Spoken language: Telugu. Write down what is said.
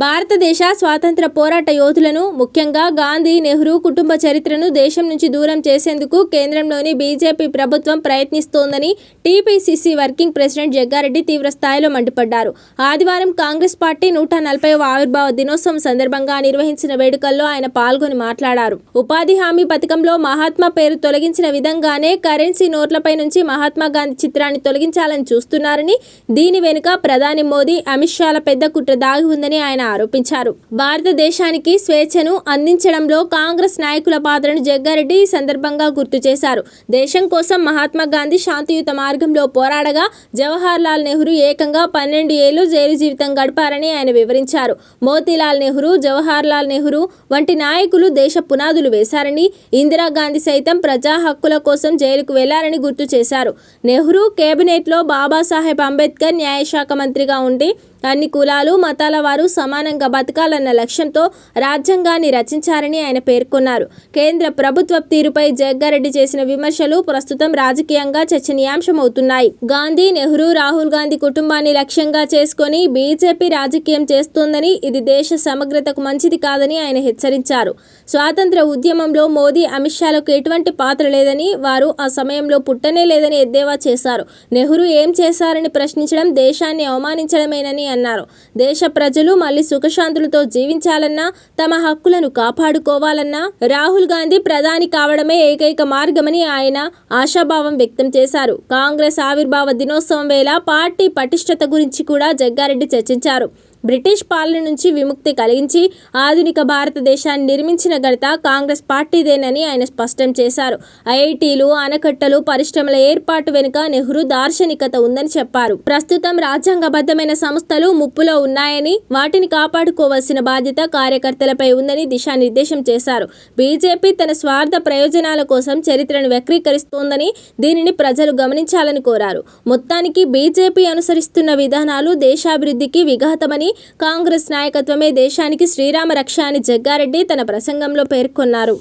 భారతదేశ స్వాతంత్ర పోరాట యోధులను ముఖ్యంగా గాంధీ నెహ్రూ కుటుంబ చరిత్రను దేశం నుంచి దూరం చేసేందుకు కేంద్రంలోని బీజేపీ ప్రభుత్వం ప్రయత్నిస్తోందని టీపీసీసీ వర్కింగ్ ప్రెసిడెంట్ జగ్గారెడ్డి తీవ్ర స్థాయిలో మండిపడ్డారు. ఆదివారం కాంగ్రెస్ పార్టీ నూట నలభైవ ఆవిర్భావ దినోత్సవం సందర్భంగా నిర్వహించిన వేడుకల్లో ఆయన పాల్గొని మాట్లాడారు. ఉపాధి హామీ పథకంలో మహాత్మా పేరు తొలగించిన విధంగానే కరెన్సీ నోట్లపై నుంచి మహాత్మా గాంధీ చిత్రాన్ని తొలగించాలని చూస్తున్నారని దీని వెనుక ప్రధాని మోదీ అమిత్ షాల పెద్ద కుట్ర దాగి ఉందని ఆయన ఆరోపించారు. భారతదేశానికి స్వేచ్ఛను అందించడంలో కాంగ్రెస్ నాయకుల పాత్రను జగ్గారెడ్డి ఈ సందర్భంగా గుర్తు చేశారు. దేశం కోసం మహాత్మా గాంధీ శాంతియుత మార్గంలో పోరాడగా జవహర్ లాల్ నెహ్రూ ఏకంగా పన్నెండు ఏళ్ళు జైలు జీవితం గడిపారని ఆయన వివరించారు. మోతీలాల్ నెహ్రూ జవహర్ లాల్ నెహ్రూ వంటి నాయకులు దేశ పునాదులు వేశారని ఇందిరాగాంధీ సైతం ప్రజా హక్కుల కోసం జైలుకు వెళ్ళారని గుర్తు చేశారు. నెహ్రూ కేబినెట్లో బాబాసాహెబ్ అంబేద్కర్ న్యాయశాఖ మంత్రిగా ఉండి అన్ని కులాలు మతాల వారు సమానంగా బతకాలన్న లక్ష్యంతో రాజ్యాంగాన్ని రచించారని ఆయన పేర్కొన్నారు. కేంద్ర ప్రభుత్వ తీరుపై జగ్గారెడ్డి చేసిన విమర్శలు ప్రస్తుతం రాజకీయంగా చర్చనీయాంశమవుతున్నాయి. గాంధీ నెహ్రూ రాహుల్ గాంధీ కుటుంబాన్ని లక్ష్యంగా చేసుకొని బీజేపీ రాజకీయం చేస్తోందని ఇది దేశ సమగ్రతకు మంచిది కాదని ఆయన హెచ్చరించారు. స్వాతంత్ర ఉద్యమంలో మోదీ అమిత్ షాలకు ఎటువంటి పాత్ర లేదని వారు ఆ సమయంలో పుట్టనే లేదని ఎద్దేవా చేశారు. నెహ్రూ ఏం చేశారని ప్రశ్నించడం దేశాన్ని అవమానించడమేనని అన్నారు. దేశ ప్రజలు మళ్ళీ సుఖశాంతులతో జీవించాలన్నా తమ హక్కులను కాపాడుకోవాలన్నా రాహుల్ గాంధీ ప్రధాని కావడమే ఏకైక మార్గమని ఆయన ఆశాభావం వ్యక్తం చేశారు. కాంగ్రెస్ ఆవిర్భావ దినోత్సవం వేళ పార్టీ పటిష్టత గురించి కూడా జగ్గారెడ్డి చర్చించారు. బ్రిటిష్ పాలన నుంచి విముక్తి కలిగించి ఆధునిక భారతదేశాన్ని నిర్మించిన ఘనత కాంగ్రెస్ పార్టీదేనని ఆయన స్పష్టం చేశారు. ఐఐటీలు ఆనకట్టలు పరిశ్రమల ఏర్పాటు వెనుక నెహ్రూ దార్శనికత ఉందని చెప్పారు. ప్రస్తుతం రాజ్యాంగబద్ధమైన సంస్థలు ముప్పులో ఉన్నాయని వాటిని కాపాడుకోవాల్సిన బాధ్యత కార్యకర్తలపై ఉందని దిశానిర్దేశం చేశారు. బీజేపీ తన స్వార్థ ప్రయోజనాల కోసం చరిత్రను వక్రీకరిస్తోందని దీనిని ప్రజలు గమనించాలని కోరారు. మొత్తానికి బీజేపీ అనుసరిస్తున్న విధానాలు దేశాభివృద్ధికి విఘాతమని కాంగ్రెస్ నాయకత్వమే దేశానికి శ్రీరామ రక్ష అని జగ్గారెడ్డి తన ప్రసంగంలో పేర్కొన్నారు.